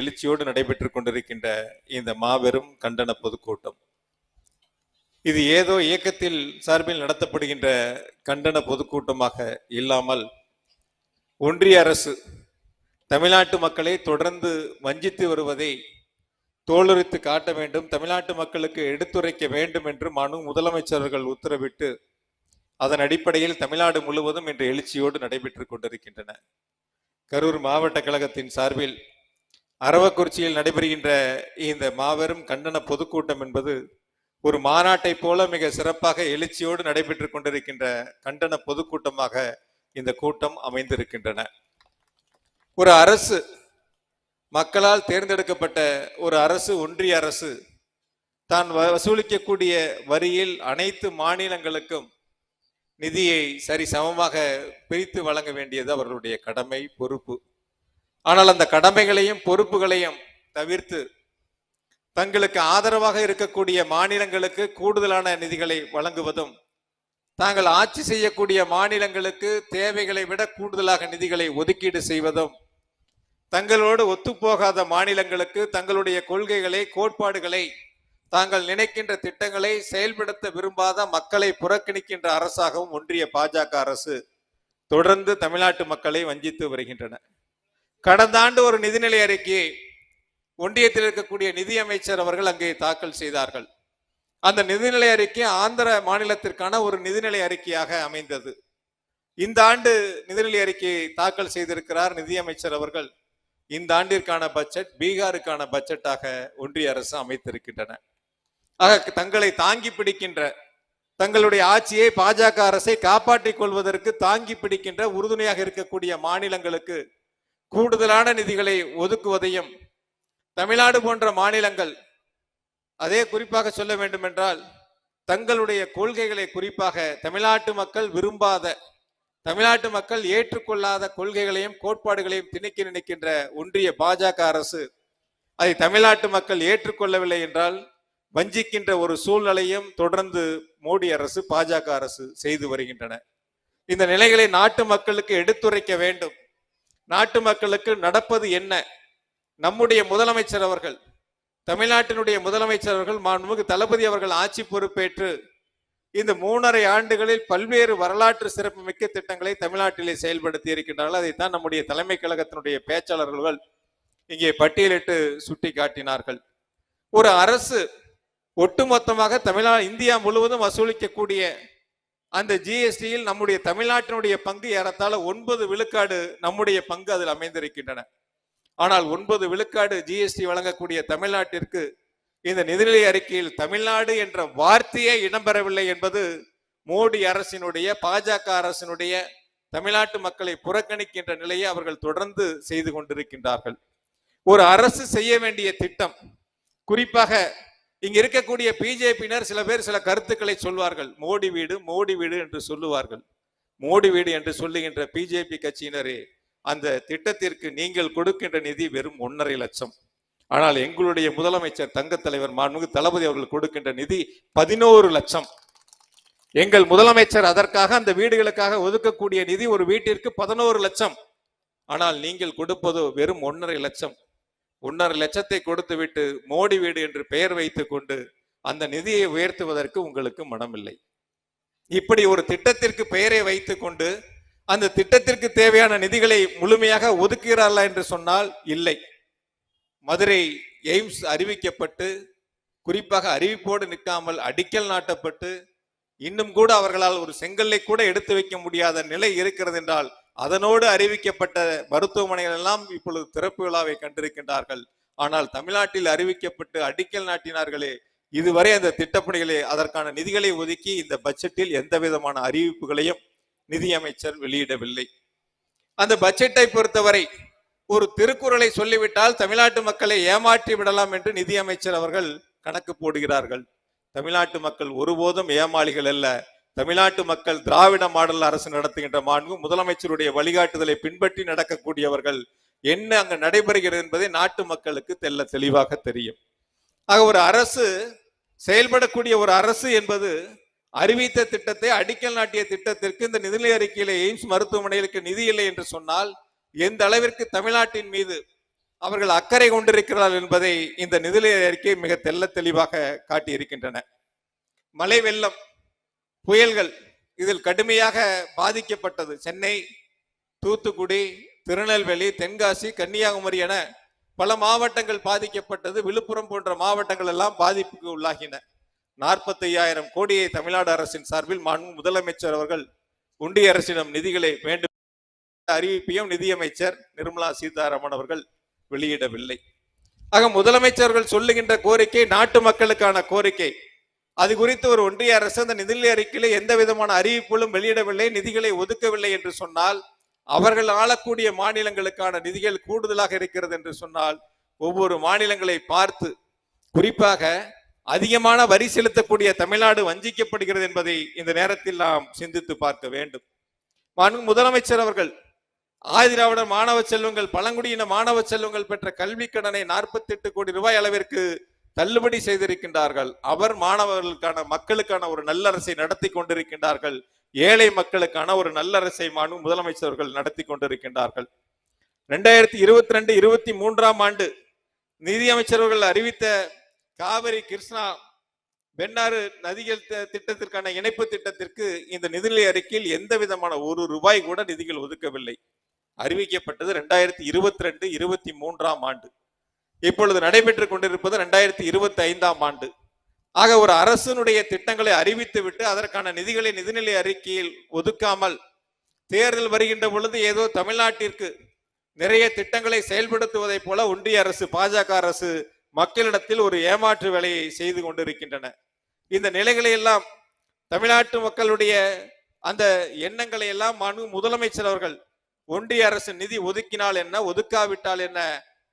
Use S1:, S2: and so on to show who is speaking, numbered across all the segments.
S1: எழுச்சியோடு நடைபெற்றுக் கொண்டிருக்கின்ற இந்த மாபெரும் கண்டன பொதுக்கூட்டம். இது ஏதோ இயக்கத்தில் சார்பில் நடத்தப்படுகின்ற கண்டன பொதுக்கூட்டமாக இல்லாமல் ஒன்றிய அரசு தமிழ்நாட்டு மக்களை தொடர்ந்து வஞ்சித்து வருவதை தோலுரித்து காட்ட வேண்டும் தமிழ்நாட்டு மக்களுக்கு எடுத்துரைக்க வேண்டும் என்று மனு முதலமைச்சர்கள் உத்தரவிட்டு அதன் அடிப்படையில் தமிழ்நாடு முழுவதும் இன்று எழுச்சியோடு நடைபெற்றுக் கொண்டிருக்கின்றன. கரூர் மாவட்ட கழகத்தின் சார்பில் அரவக்குறிச்சியில் நடைபெறுகின்ற இந்த மாபெரும் கண்டன பொதுக்கூட்டம் என்பது ஒரு மாநாட்டை போல மிக சிறப்பாக எழுச்சியோடு நடைபெற்றுக் கொண்டிருக்கின்ற கண்டன பொதுக்கூட்டமாக இந்த கூட்டம் அமைந்திருக்கின்றன. ஒரு அரசு மக்களால் தேர்ந்தெடுக்கப்பட்ட ஒரு அரசு ஒன்றிய அரசு தான் வசூலிக்கக்கூடிய வரியில் அனைத்து மாநிலங்களுக்கும் நிதியை சரி சமமாக பிரித்து வழங்க வேண்டியது அவர்களுடைய கடமை பொறுப்பு. ஆனால் அந்த கடமைகளையும் பொறுப்புகளையும் தவிர்த்து தங்களுக்கு ஆதரவாக இருக்கக்கூடிய மாநிலங்களுக்கு கூடுதலான நிதிகளை வழங்குவதும் தாங்கள் ஆட்சி செய்யக்கூடிய மாநிலங்களுக்கு தேவைகளை விட கூடுதலாக நிதிகளை ஒதுக்கீடு செய்வதும் தங்களோடு ஒத்துப்போகாத மாநிலங்களுக்கு தங்களுடைய கொள்கைகளை கோட்பாடுகளை தாங்கள் நினைக்கின்ற திட்டங்களை செயல்படுத்த விரும்பாத மக்களை புறக்கணிக்கின்ற அரசாகவும் ஒன்றிய பாஜக அரசு தொடர்ந்து தமிழ்நாட்டு மக்களை வஞ்சித்து வருகின்றன. கடந்த ஆண்டு ஒரு நிதிநிலை அறிக்கையை ஒன்றியத்தில் இருக்கக்கூடிய நிதியமைச்சர் அவர்கள் அங்கே தாக்கல் செய்தார்கள். அந்த நிதிநிலை அறிக்கை ஆந்திர மாநிலத்திற்கான ஒரு நிதிநிலை அறிக்கையாக அமைந்தது. இந்த ஆண்டு நிதிநிலை அறிக்கையை தாக்கல் செய்திருக்கிறார் நிதியமைச்சர் அவர்கள். இந்த ஆண்டிற்கான பட்ஜெட் பீகாருக்கான பட்ஜெட்டாக ஒன்றிய அரசு அமைத்திருக்கின்றன. ஆக தங்களை தாங்கி பிடிக்கின்ற தங்களுடைய ஆட்சியை பாஜக அரசை காப்பாற்றிக் கொள்வதற்கு தாங்கி பிடிக்கின்ற உறுதுணையாக இருக்கக்கூடிய மாநிலங்களுக்கு கூடுதலான நிதிகளை ஒதுக்குவதையும் தமிழ்நாடு போன்ற மாநிலங்கள் அதே குறிப்பாக சொல்ல வேண்டும் என்றால் தங்களுடைய கொள்கைகளை குறிப்பாக தமிழ்நாட்டு மக்கள் விரும்பாத தமிழ்நாட்டு மக்கள் ஏற்றுக்கொள்ளாத கொள்கைகளையும் கோட்பாடுகளையும் திணிக்க நினைக்கின்ற ஒன்றிய பாஜக அரசு அதை தமிழ்நாட்டு மக்கள் ஏற்றுக்கொள்ளவில்லை என்றால் வஞ்சிக்கின்ற ஒரு சூழ்நிலையும் தொடர்ந்து மோடி அரசு பாஜக அரசு செய்து வருகின்றன. இந்த நிலைகளை நாட்டு மக்களுக்கு எடுத்துரைக்க வேண்டும். நாட்டு மக்களுக்கு நடப்பது என்ன? நம்முடைய முதலமைச்சர் அவர்கள் தமிழ்நாட்டினுடைய முதலமைச்சர் அவர்கள் மாண்புமிகு தளபதி அவர்கள் ஆட்சி பொறுப்பேற்று இந்த மூணரை ஆண்டுகளில் பல்வேறு வரலாற்று சிறப்புமிக்க திட்டங்களை தமிழ்நாட்டிலே செயல்படுத்தி இருக்கின்றார்கள். அதைத்தான் நம்முடைய தலைமை கழகத்தினுடைய பேச்சாளர்கள் இங்கே பட்டியலிட்டு சுட்டி காட்டினார்கள் ஒரு அரசு ஒட்டுமொத்தமாக தமிழ்நா இந்தியா முழுவதும் வசூலிக்கக்கூடிய அந்த ஜிஎஸ்டியில் நம்முடைய தமிழ்நாட்டினுடைய பங்கு ஏறத்தாழ ஒன்பது விழுக்காடு நம்முடைய பங்கு அதில் அமைந்திருக்கின்றன. ஆனால் ஒன்பது விழுக்காடு ஜிஎஸ்டி வழங்கக்கூடிய தமிழ்நாட்டிற்கு இந்த நிதிநிலை அறிக்கையில் தமிழ்நாடு என்ற வார்த்தையே இடம்பெறவில்லை என்பது மோடி அரசினுடைய பாஜக அரசினுடைய தமிழ்நாட்டு மக்களை புறக்கணிக்கின்ற நிலையை அவர்கள் தொடர்ந்து செய்து கொண்டிருக்கின்றார்கள். ஒரு அரசு செய்ய வேண்டிய திட்டம் குறிப்பாக இங்க இருக்கக்கூடிய பிஜேபியினர் சில பேர் சில கருத்துக்களை சொல்வார்கள். மோடி வீடு மோடி வீடு என்று சொல்லுவார்கள். மோடி வீடு என்று சொல்லுகின்ற பிஜேபி கட்சியினரே அந்த திட்டத்திற்கு நீங்கள் கொடுக்கின்ற நிதி வெறும் ஒன்றரை லட்சம். ஆனால் எங்களுடைய முதலமைச்சர் தங்க தலைவர் மாண்புமிகு தளபதி அவர்கள் கொடுக்கின்ற நிதி பதினோரு லட்சம். எங்கள் முதலமைச்சர் அதற்காக அந்த வீடுகளுக்காக ஒதுக்கக்கூடிய நிதி ஒரு வீட்டிற்கு பதினோரு லட்சம். ஆனால் நீங்கள் கொடுப்பதோ வெறும் ஒன்றரை லட்சம். ஒன்றரை லட்சத்தை கொடுத்து விட்டு மோடி வீடு என்று பெயர் வைத்து கொண்டு அந்த நிதியை உயர்த்துவதற்கு உங்களுக்கு மனமில்லை. இப்படி ஒரு திட்டத்திற்கு பெயரை வைத்து கொண்டு அந்த திட்டத்திற்கு தேவையான நிதிகளை முழுமையாக ஒதுக்குகிறார்களா என்று சொன்னால் இல்லை. மதுரை எய்ம்ஸ் அறிவிக்கப்பட்டு குறிப்பாக அறிவிப்போடு நிற்காமல் அடிக்கல் நாட்டப்பட்டு இன்னும் கூட அவர்களால் ஒரு செங்கல்லை கூட எடுத்து வைக்க முடியாத நிலை இருக்கிறது என்றால் அதனோடு அறிவிக்கப்பட்ட மருத்துவமனைகள் எல்லாம் இப்பொழுது திறப்பு விழாவை கண்டிருக்கின்றார்கள். ஆனால் தமிழ்நாட்டில் அறிவிக்கப்பட்டு அடிக்கல் நாட்டினார்களே இதுவரை அந்த திட்டப்பணிகளே அதற்கான நிதிகளை ஒதுக்கி இந்த பட்ஜெட்டில் எந்த விதமான அறிவிப்புகளையும் நிதியமைச்சர் வெளியிடவில்லை. அந்த பட்ஜெட்டை பொறுத்தவரை ஒரு திருக்குறளை சொல்லிவிட்டால் தமிழ்நாட்டு மக்களை ஏமாற்றி விடலாம் என்று நிதியமைச்சர் அவர்கள் கணக்கு போடுகிறார்கள். தமிழ்நாட்டு மக்கள் ஒருபோதும் ஏமாளிகள் அல்ல. தமிழ்நாட்டு மக்கள் திராவிட மாடல் அரசு நடத்துகின்ற மாண்பு முதலமைச்சருடைய வழிகாட்டுதலை பின்பற்றி நடக்கக்கூடியவர்கள் என்ன அங்கு நடைபெறுகிறது என்பதை நாட்டு மக்களுக்கு தெல்ல தெளிவாக தெரியும். ஆக ஒரு அரசு செயல்படக்கூடிய ஒரு அரசு என்பது அறிவித்த திட்டத்தை அடிக்கல் நாட்டிய திட்டத்திற்கு இந்த நிதிநிலை அறிக்கையில எய்ம்ஸ் மருத்துவமனைகளுக்கு நிதி இல்லை என்று சொன்னால் எந்த அளவிற்கு தமிழ்நாட்டின் மீது அவர்கள் அக்கறை கொண்டிருக்கிறார்கள் என்பதை இந்த நிதிநிலை அறிக்கை மிக தெள்ள தெளிவாக காட்டியிருக்கின்றன. மழை வெள்ளம் புயல்கள் இதில் கடுமையாக பாதிக்கப்பட்டது. சென்னை தூத்துக்குடி திருநெல்வேலி தென்காசி கன்னியாகுமரி என பல மாவட்டங்கள் பாதிக்கப்பட்டது. விழுப்புரம் போன்ற மாவட்டங்கள் எல்லாம் பாதிப்புக்கு உள்ளாகின. நாற்பத்தி ஐயாயிரம் கோடியை தமிழ்நாடு அரசின் சார்பில் முதலமைச்சர் அவர்கள் ஒன்றிய அரசிடம் நிதிகளை வேண்டும் அறிவிப்பையும் நிதியமைச்சர் நிர்மலா சீதாராமன் அவர்கள் வெளியிடவில்லை. ஆக முதலமைச்சர்கள் சொல்லுகின்ற கோரிக்கை நாட்டு மக்களுக்கான கோரிக்கை அது குறித்து ஒரு ஒன்றிய அரசு அந்த நிதிநிலை அறிக்கையில எந்த விதமான அறிவிப்புகளும் வெளியிடவில்லை நிதிகளை ஒதுக்கவில்லை என்று சொன்னால் அவர்கள் ஆளக்கூடிய மாநிலங்களுக்கான நிதிகள் கூடுதலாக இருக்கிறது என்று சொன்னால் ஒவ்வொரு மாநிலங்களை பார்த்து குறிப்பாக அதிகமான வரி செலுத்தக்கூடிய தமிழ்நாடு வஞ்சிக்கப்படுகிறது என்பதை இந்த நேரத்தில் நாம் சிந்தித்து பார்க்க வேண்டும். முதலமைச்சர் அவர்கள் ஆதிராவிடர் மாணவ செல்வங்கள் பழங்குடியின மாணவ செல்வங்கள் பெற்ற கல்வி கடனை நாற்பத்தி எட்டு கோடி ரூபாய் அளவிற்கு தள்ளுபடி செய்திருக்கின்றார்கள். அவர் மாணவர்களுக்கான மக்களுக்கான ஒரு நல்லரசை நடத்தி கொண்டிருக்கின்றார்கள். ஏழை மக்களுக்கான ஒரு நல்லரசை மானும் முதலமைச்சர்கள் நடத்தி கொண்டிருக்கின்றார்கள். ரெண்டாயிரத்தி இருபத்தி ரெண்டு இருபத்தி மூன்றாம் ஆண்டு நிதியமைச்சர்கள் அறிவித்த காவிரி கிருஷ்ணா வெண்ணாறு நதிகள் திட்டத்திற்கான இணைப்பு திட்டத்திற்கு இந்த நிதிநிலை அறிக்கையில் எந்த விதமான ஒரு ரூபாய் கூட நிதிகள் ஒதுக்கவில்லை. அறிவிக்கப்பட்டது ரெண்டாயிரத்தி இருபத்தி ரெண்டு இருபத்தி மூன்றாம் ஆண்டு. இப்பொழுது நடைபெற்றுக் கொண்டிருப்பது ரெண்டாயிரத்தி இருபத்தி ஐந்தாம் ஆண்டு. ஆக ஒரு அரசனுடைய திட்டங்களை அறிவித்துவிட்டு அதற்கான நிதிகளை நிதிநிலை அறிக்கையில் ஒதுக்காமல் தேர்தல் வருகின்ற பொழுது ஏதோ தமிழ்நாட்டிற்கு நிறைய திட்டங்களை செயல்படுத்துவதைப் போல ஒன்றிய அரசு பாஜக அரசு மக்களிடத்தில் ஒரு ஏமாற்று வேலையை செய்து கொண்டிருக்கின்றன. இந்த நிலைகளை எல்லாம் தமிழ்நாட்டு மக்களுடைய அந்த எண்ணங்களை எல்லாம் முதலமைச்சர் அவர்கள் ஒன்றிய அரசு நிதி ஒதுக்கினால் என்ன ஒதுக்காவிட்டால் என்ன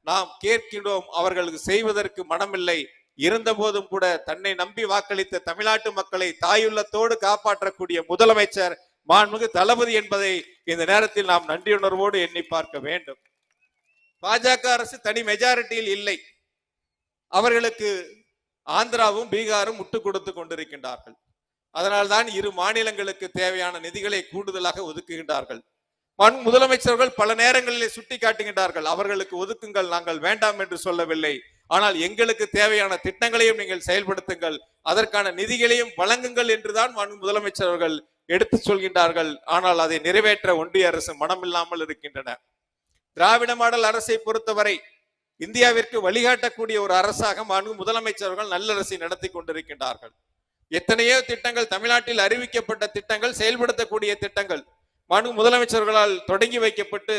S1: நாம் கேட்கின்றோம் அவர்களுக்கு செய்வதற்கு மனமில்லை. இருந்த போதும் கூட தன்னை நம்பி வாக்களித்த தமிழ்நாட்டு மக்களை தாயுள்ளத்தோடு காப்பாற்றக்கூடிய முதலமைச்சர் மாண்புமிகு தளபதி என்பதை இந்த நேரத்தில் நாம் நன்றியுணர்வோடு எண்ணி பார்க்க வேண்டும். பாஜக அரசு தனி மெஜாரிட்டியில் இல்லை. அவர்களுக்கு ஆந்திராவும் பீகாரும் முட்டு கொடுத்து கொண்டிருக்கின்றார்கள். அதனால்தான் இரு மாநிலங்களுக்கு தேவையான நிதிகளை கூடுதலாக ஒதுக்குகின்றார்கள். மண் முதலமைச்சர்கள் பல நேரங்களிலே சுட்டி காட்டுகின்றார்கள் அவர்களுக்கு ஒதுக்குங்கள் நாங்கள் வேண்டாம் என்று சொல்லவில்லை. ஆனால் எங்களுக்கு தேவையான திட்டங்களையும் நீங்கள் செயல்படுத்துங்கள். அதற்கான நிதிகளையும் வழங்குங்கள் என்றுதான் மண் முதலமைச்சர்கள் எடுத்து சொல்கின்றார்கள். ஆனால் அதை நிறைவேற்ற ஒன்றிய அரசு மனமில்லாமல் இருக்கின்றன. திராவிட மாடல் அரசை பொறுத்தவரை இந்தியாவிற்கு வழிகாட்டக்கூடிய ஒரு அரசாக மாண்பு முதலமைச்சர்கள் நல்லரசை நடத்தி கொண்டிருக்கின்றார்கள். எத்தனையோ திட்டங்கள் தமிழ்நாட்டில் அறிவிக்கப்பட்ட திட்டங்கள் செயல்படுத்தக்கூடிய திட்டங்கள் மாண்பு முதலமைச்சர்களால் தொடங்கி வைக்கப்பட்டு